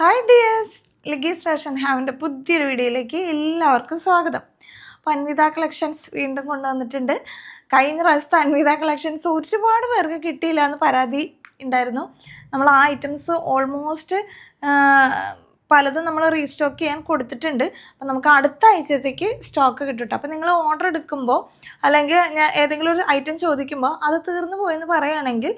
Hi dears ലിഗീസ് fashion ഹാവിന്റെ പുതിയൊരു വീഡിയോയിലേക്ക് എല്ലാവർക്കും സ്വാഗതം. അപ്പോൾ കളക്ഷൻസ് വീണ്ടും കൊണ്ടുവന്നിട്ടുണ്ട്. കഴിഞ്ഞ പ്രാവശ്യത്തെ അൻവിത കളക്ഷൻസ് ഒരുപാട് പേർക്ക് കിട്ടിയില്ല എന്ന് പരാതി ഉണ്ടായിരുന്നു. നമ്മൾ ആ ഐറ്റംസ് ഓൾമോസ്റ്റ് പലതും നമ്മൾ റീസ്റ്റോക്ക് ചെയ്യാൻ കൊടുത്തിട്ടുണ്ട്. അപ്പം നമുക്ക് അടുത്ത ആഴ്ചത്തേക്ക് സ്റ്റോക്ക് കിട്ടും ട്ടോ. അപ്പം നിങ്ങൾ ഓർഡർ എടുക്കുമ്പോൾ അല്ലെങ്കിൽ ഞാൻ ഏതെങ്കിലും ഒരു ഐറ്റം ചോദിക്കുമ്പോൾ അത് തീർന്നു പോയെന്ന് പറയുകയാണെങ്കിൽ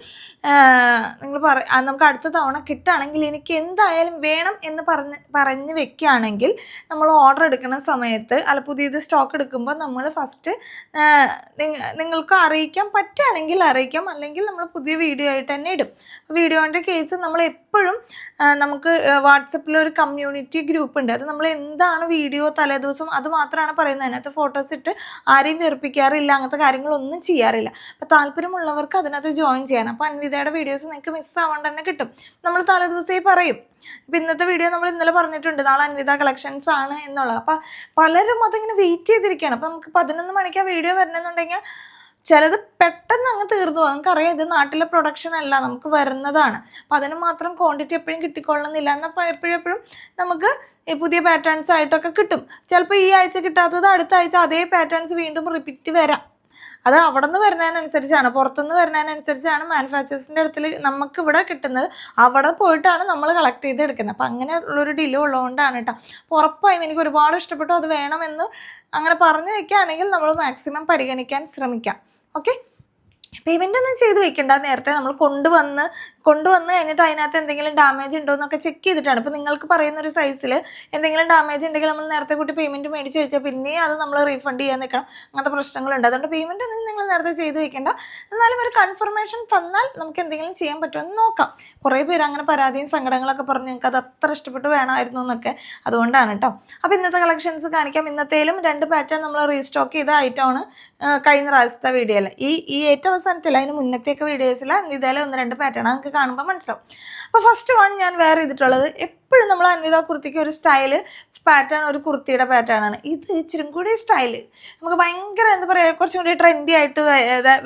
നിങ്ങൾ പറ നമുക്ക് അടുത്ത തവണ കിട്ടുകയാണെങ്കിൽ എനിക്ക് എന്തായാലും വേണം എന്ന് പറഞ്ഞ് പറഞ്ഞ് വെക്കുകയാണെങ്കിൽ നമ്മൾ ഓർഡർ എടുക്കുന്ന സമയത്ത് അല്ല പുതിയത് സ്റ്റോക്ക് എടുക്കുമ്പോൾ നമ്മൾ ഫസ്റ്റ് നിങ്ങൾക്ക് അറിയിക്കാൻ പറ്റുകയാണെങ്കിൽ അറിയിക്കാം. അല്ലെങ്കിൽ നമ്മൾ പുതിയ വീഡിയോ ആയിട്ട് തന്നെ ഇടും. വീഡിയോന്റെ കേസ് നമ്മൾ എപ്പോഴും നമുക്ക് വാട്സപ്പിൽ ഒരു കമ്മ്യൂണിറ്റി ഗ്രൂപ്പ് ഉണ്ട്. അത് നമ്മൾ എന്താണ് വീഡിയോ തലേദിവസം അത് മാത്രമാണ് പറയുന്നത്. അതിനകത്ത് ഫോട്ടോസ് ഇട്ട് ആരെയും വെറുപ്പിക്കാറില്ല അങ്ങനത്തെ കാര്യങ്ങളൊന്നും ചെയ്യാറില്ല. അപ്പോൾ താല്പര്യമുള്ളവർക്ക് അതിനകത്ത് ജോയിൻ ചെയ്യാൻ. അപ്പോൾ അൻവിതയുടെ വീഡിയോസ് നിങ്ങൾക്ക് മിസ്സാവാണ്ട് തന്നെ കിട്ടും. നമ്മൾ തലേദിവസമേ പറയും. ഇപ്പം ഇന്നത്തെ വീഡിയോ നമ്മൾ ഇന്നലെ പറഞ്ഞിട്ടുണ്ട്. നാളെ അൻവിത കളക്ഷൻസ് ആണ് എന്നുള്ളത്. അപ്പം പലരും അതിങ്ങനെ വെയിറ്റ് ചെയ്തിരിക്കുകയാണ് അപ്പം നമുക്ക് പതിനൊന്ന് മണിക്ക് ആ വീഡിയോ വരണമെന്നുണ്ടെങ്കിൽ ചിലത് പെട്ടെന്ന് അങ്ങ് തീർന്നു പോകും. നമുക്കറിയാം ഇത് നാട്ടിലെ പ്രൊഡക്ഷൻ അല്ല നമുക്ക് വരുന്നതാണ്. അപ്പം അതിന് മാത്രം ക്വാണ്ടിറ്റി എപ്പോഴും കിട്ടിക്കൊള്ളുന്നില്ല. എന്നപ്പോൾ എപ്പോഴെപ്പോഴും എപ്പോഴും നമുക്ക് ഈ പുതിയ പാറ്റേൺസ് ആയിട്ടൊക്കെ കിട്ടും. ചിലപ്പോൾ ഈ ആഴ്ച കിട്ടാത്തത് അടുത്ത ആഴ്ച അതേ പാറ്റേൺസ് വീണ്ടും റിപ്പീറ്റ് വരാം. അത് അവിടെ നിന്ന് വരുന്നതിനനുസരിച്ചാണ് പുറത്തുനിന്ന് വരുന്നതിനനുസരിച്ചാണ് മാനുഫാക്ചേഴ്സിന്റെ അടുത്തിൽ നമുക്ക് ഇവിടെ കിട്ടുന്നത്. അവിടെ പോയിട്ടാണ് നമ്മൾ കളക്ട് ചെയ്ത് എടുക്കുന്നത്. അപ്പം അങ്ങനെ ഉള്ളൊരു ഡിലേ ഉള്ളതുകൊണ്ടാണ് കേട്ടോ അപ്പോൾ ഉറപ്പായും എനിക്ക് ഒരുപാട് ഇഷ്ടപ്പെട്ടു. അത് വേണമെന്ന് അങ്ങനെ പറഞ്ഞു വെക്കുകയാണെങ്കിൽ നമ്മൾ മാക്സിമം പരിഗണിക്കാൻ ശ്രമിക്കാം. ഓക്കെ പേയ്മെന്റ് ഒന്നും ചെയ്ത് വെക്കേണ്ട. നേരത്തെ നമ്മൾ കൊണ്ടുവന്ന് കൊണ്ടുവന്ന് കഴിഞ്ഞിട്ട് അതിനകത്ത് എന്തെങ്കിലും ഡാമേജ് ഉണ്ടോ എന്നൊക്കെ ചെക്ക് ചെയ്തിട്ടാണ്. ഇപ്പോൾ നിങ്ങൾക്ക് പറയുന്ന ഒരു സൈസിൽ എന്തെങ്കിലും ഡാമേജ് ഉണ്ടെങ്കിൽ നമ്മൾ നേരത്തെ കൂട്ടി പേയ്മെന്റ് മേടിച്ച് വെച്ചാൽ പിന്നെ അത് നമ്മൾ റീഫണ്ട് ചെയ്യാൻ നിൽക്കണം അങ്ങനത്തെ പ്രശ്നങ്ങളുണ്ട്. അതുകൊണ്ട് പേയ്മെന്റ് ഒന്നും നിങ്ങൾ നേരത്തെ ചെയ്ത് വെക്കേണ്ട. എന്നാലും ഒരു കൺഫർമേഷൻ തന്നാൽ നമുക്ക് എന്തെങ്കിലും ചെയ്യാൻ പറ്റുമെന്ന് നോക്കാം. കുറേ പേര് അങ്ങനെ പരാതിയും സങ്കടങ്ങളൊക്കെ പറഞ്ഞ് നിങ്ങൾക്ക് അത് അത്ര ഇഷ്ടപ്പെട്ട് വേണമായിരുന്നു എന്നൊക്കെ അതുകൊണ്ടാണ് കേട്ടോ അപ്പോൾ ഇന്നത്തെ കളക്ഷൻസ് കാണിക്കാം. ഇന്നത്തേലും രണ്ട് പാറ്റേൺ നമ്മൾ റീസ്റ്റോക്ക് ചെയ്ത ഐറ്റമാണ് കഴിഞ്ഞ പ്രാവശ്യത്തെ വീഡിയോയിൽ ഈ ഈ ഏറ്റവും അവസാനത്തിൽ അതിന് മുന്നത്തെയൊക്കെ വീഡിയോസിൽ ഇതേലും ഒന്ന് രണ്ട് പാറ്റേൺ നമുക്ക് കാണുമ്പോൾ മനസ്സിലാവും. അപ്പോൾ ഫസ്റ്റ് വൺ ഞാൻ വേറെ ചെയ്തിട്ടുള്ളത് എപ്പോഴും നമ്മൾ അൻവിത കുർത്തിക്ക് ഒരു സ്റ്റൈൽ പാറ്റേൺ ഒരു കുർത്തിയുടെ പാറ്റേൺ ആണ്. ഇത് ഇച്ചിരി കൂടി സ്റ്റൈൽ നമുക്ക് ഭയങ്കര എന്താ പറയുക കുറച്ചും കൂടി ട്രെൻഡി ആയിട്ട്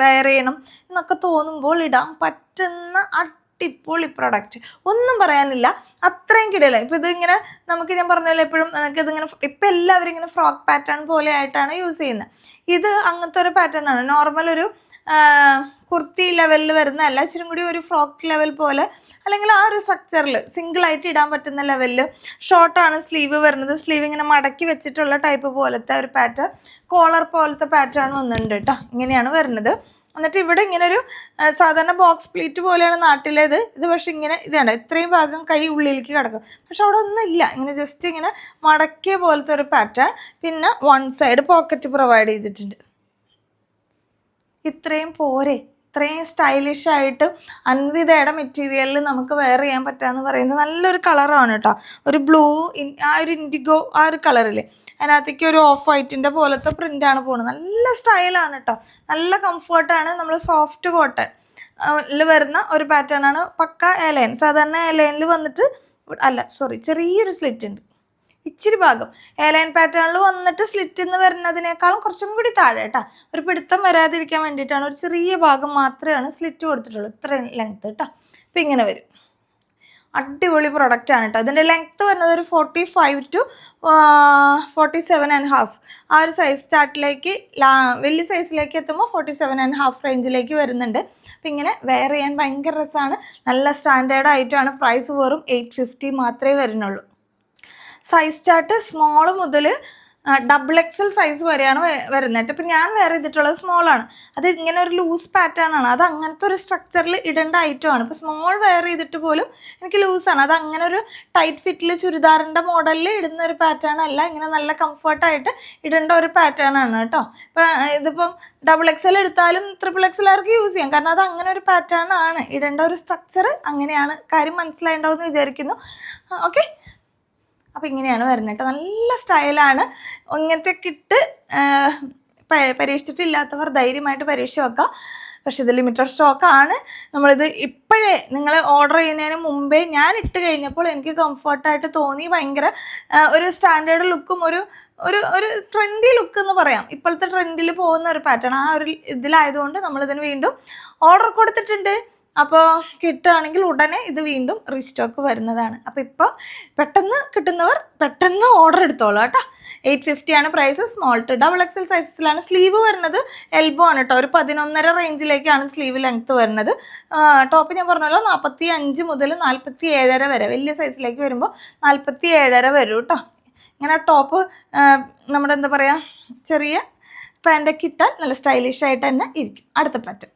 വെയർ ചെയ്യണം എന്നൊക്കെ തോന്നുമ്പോൾ ഇടാൻ പറ്റുന്ന അടിപൊളി പ്രൊഡക്റ്റ് ഒന്നും പറയാനില്ല. അത്രയും കിടയില്ല ഇപ്പോൾ ഇതിങ്ങനെ നമുക്ക് ഞാൻ പറഞ്ഞ പോലെ എപ്പോഴും നമുക്ക് ഇതിങ്ങനെ ഇപ്പം എല്ലാവരും ഇങ്ങനെ ഫ്രോക്ക് പാറ്റേൺ പോലെ ആയിട്ടാണ് യൂസ് ചെയ്യുന്നത് ഇത് അങ്ങനത്തെ ഒരു പാറ്റേൺ ആണ്. നോർമൽ ഒരു കുർത്തി ലെവലിൽ വരുന്നതല്ല ഇച്ചിരി കൂടി ഒരു ഫ്രോക്ക് ലെവൽ പോലെ അല്ലെങ്കിൽ ആ ഒരു സ്ട്രക്ചറിൽ സിംഗിളായിട്ട് ഇടാൻ പറ്റുന്ന ലെവലിൽ ഷോർട്ടാണ് സ്ലീവ് വരുന്നത്. സ്ലീവ് ഇങ്ങനെ മടക്കി വെച്ചിട്ടുള്ള ടൈപ്പ് പോലത്തെ ഒരു പാറ്റേൺ കോളർ പോലത്തെ പാറ്റേൺ വന്നിട്ടുണ്ട് കേട്ടോ. ഇങ്ങനെയാണ് വരുന്നത്. എന്നിട്ട് ഇവിടെ ഇങ്ങനെ ഒരു സാധാരണ ബോക്സ് പ്ലീറ്റ് പോലെയാണ് നാട്ടിലേത്. ഇത് പക്ഷേ ഇങ്ങനെ ഇതാണ്. ഇത്രയും ഭാഗം കൈ ഉള്ളിലേക്ക് കിടക്കും. പക്ഷെ അവിടെ ഒന്നുമില്ല ഇങ്ങനെ ജസ്റ്റ് ഇങ്ങനെ മടക്കിയ പോലത്തെ ഒരു പാറ്റേൺ പിന്നെ വൺ സൈഡ് പോക്കറ്റ് പ്രൊവൈഡ് ചെയ്തിട്ടുണ്ട്. ഇത്രയും പോരെ. ഇത്രയും സ്റ്റൈലിഷ് ആയിട്ട് അൻവിതയുടെ മെറ്റീരിയലിൽ നമുക്ക് വെയർ ചെയ്യാൻ പറ്റാന്ന് പറയുന്നത് നല്ലൊരു കളറാണ് കേട്ടോ. ഒരു ബ്ലൂ ആ ഒരു ഇൻഡിഗോ ആ ഒരു കളറിൽ അതിനകത്തേക്ക് ഒരു ഓഫ് വൈറ്റിന്റെ പോലത്തെ പ്രിന്റാണ് പോകുന്നത് നല്ല സ്റ്റൈലാണ് കേട്ടോ. നല്ല കംഫർട്ടാണ് നമ്മൾ സോഫ്റ്റ് കോട്ടൺ വരുന്ന ഒരു പാറ്റേൺ ആണ് പക്ക എലൈൻ സാധാരണ എലൈനിൽ വന്നിട്ട് അല്ല സോറി ചെറിയൊരു സ്ലിറ്റ് ഉണ്ട്. ഇച്ചിരി ഭാഗം. എയർലൈൻ പാറ്റേണിൽ വന്നിട്ട് സ്ലിറ്റ് എന്ന് വരുന്നതിനേക്കാളും കുറച്ചും കൂടി താഴെ കേട്ടോ ഒരു പിടുത്തം വരാതിരിക്കാൻ വേണ്ടിയിട്ടാണ് ഒരു ചെറിയ ഭാഗം മാത്രമാണ് സ്ലിറ്റ് കൊടുത്തിട്ടുള്ളൂ ഇത്രയും ലെങ്ത് കേട്ടോ അപ്പം ഇങ്ങനെ വരും. അടിപൊളി പ്രൊഡക്റ്റ് ആണ് കേട്ടോ അതിന്റെ ലെങ്ത്ത് വരുന്നത് ഒരു forty five to forty seven and half ആ ഒരു സൈസ് ചാർട്ടിലേക്ക് ലാ വലിയ സൈസിലേക്ക് എത്തുമ്പോൾ ഫോർട്ടി സെവൻ ആൻഡ് ഹാഫ് റേഞ്ചിലേക്ക് വരുന്നുണ്ട്. അപ്പം ഇങ്ങനെ വെയർ ചെയ്യാൻ ഭയങ്കര രസമാണ് നല്ല സ്റ്റാൻഡേർഡ് ആയിട്ടാണ് പ്രൈസ് വെറും എയ്റ്റ് ഫിഫ്റ്റി മാത്രമേ വരുന്നുള്ളൂ. സൈസ് ചാർട്ട് സ്മോൾ മുതൽ ഡബിൾ എക്സൽ സൈസ് വരെയാണ് വരുന്നത്. ഇപ്പം ഞാൻ വേറെ ചെയ്തിട്ടുള്ളത് സ്മോളാണ് അത് ഇങ്ങനെ ഒരു ലൂസ് പാറ്റേൺ ആണ്. അത് അങ്ങനത്തെ ഒരു സ്ട്രക്ചറിൽ ഇടേണ്ട ഐറ്റമാണ് ഇപ്പോൾ സ്മോൾ വെയർ ചെയ്തിട്ട് പോലും എനിക്ക് ലൂസാണ് അത് അങ്ങനെ ഒരു ടൈറ്റ് ഫിറ്റിൽ ചുരിദാറിന്റെ മോഡലിൽ ഇടുന്ന ഒരു പാറ്റേൺ അല്ല. ഇങ്ങനെ നല്ല കംഫർട്ടായിട്ട് ഇടേണ്ട ഒരു പാറ്റേൺ ആണ് കേട്ടോ. ഇപ്പം ഇതിപ്പം ഡബിൾ എക്സൽ എടുത്താലും ട്രിപ്പിൾ എക്സൽ ആർക്ക് യൂസ് ചെയ്യാം. കാരണം അത് അങ്ങനെ ഒരു പാറ്റേൺ ആണ്. ഇടേണ്ട ഒരു സ്ട്രക്ചർ അങ്ങനെയാണ്. കാര്യം മനസ്സിലായിട്ടുണ്ടാവും എന്ന് വിചാരിക്കുന്നു ഓക്കെ അപ്പോൾ ഇങ്ങനെയാണ് വരുന്നത് കേട്ടോ. നല്ല സ്റ്റൈലാണ് ഇങ്ങനത്തെ കിട്ട് പരീക്ഷിച്ചിട്ടില്ലാത്തവർ ധൈര്യമായിട്ട് പരീക്ഷ വെക്കാം പക്ഷെ ഇത് ലിമിറ്റഡ് സ്റ്റോക്കാണ് നമ്മളിത് ഇപ്പോഴേ നിങ്ങൾ ഓർഡർ ചെയ്യുന്നതിന് മുമ്പേ ഞാൻ ഇട്ട് കഴിഞ്ഞപ്പോൾ എനിക്ക് കംഫർട്ടായിട്ട് തോന്നി. ഭയങ്കര ഒരു സ്റ്റാൻഡേർഡ് ലുക്കും ഒരു ഒരു ഒരു ട്രെൻഡി ലുക്ക് എന്ന് പറയാം. ഇപ്പോഴത്തെ ട്രെൻഡിൽ പോകുന്ന ഒരു പാറ്റേൺ ആ ഒരു ഇതിലായതുകൊണ്ട് നമ്മളിതിന് വീണ്ടും ഓർഡർ കൊടുത്തിട്ടുണ്ട്. അപ്പോൾ കിട്ടുകയാണെങ്കിൽ ഉടനെ ഇത് വീണ്ടും റീസ്റ്റോക്ക് വരുന്നതാണ്. അപ്പോൾ ഇപ്പോൾ പെട്ടെന്ന് കിട്ടുന്നവർ പെട്ടെന്ന് ഓർഡർ എടുത്തോളൂ കേട്ടോ. എയ്റ്റ് ഫിഫ്റ്റി ആണ് price small to double XL സൈസസിലാണ് sleeve വരുന്നത്. എൽബോ ആണ് കേട്ടോ. ഒരു പതിനൊന്നര റേഞ്ചിലേക്കാണ് സ്ലീവ് ലെങ്ത്ത് വരുന്നത്. ടോപ്പ് ഞാൻ പറഞ്ഞല്ലോ നാൽപ്പത്തി അഞ്ച് മുതൽ നാൽപ്പത്തി ഏഴര വരെ. വലിയ സൈസിലേക്ക് വരുമ്പോൾ നാൽപ്പത്തി ഏഴര വരും കേട്ടോ ഇങ്ങനെ ടോപ്പ് നമ്മുടെ എന്താ പറയുക ചെറിയ പാന്റൊക്കെ ഇട്ടാൽ നല്ല സ്റ്റൈലിഷ് ആയിട്ട് തന്നെ ഇരിക്കും. അടുത്ത പാറ്റേൺ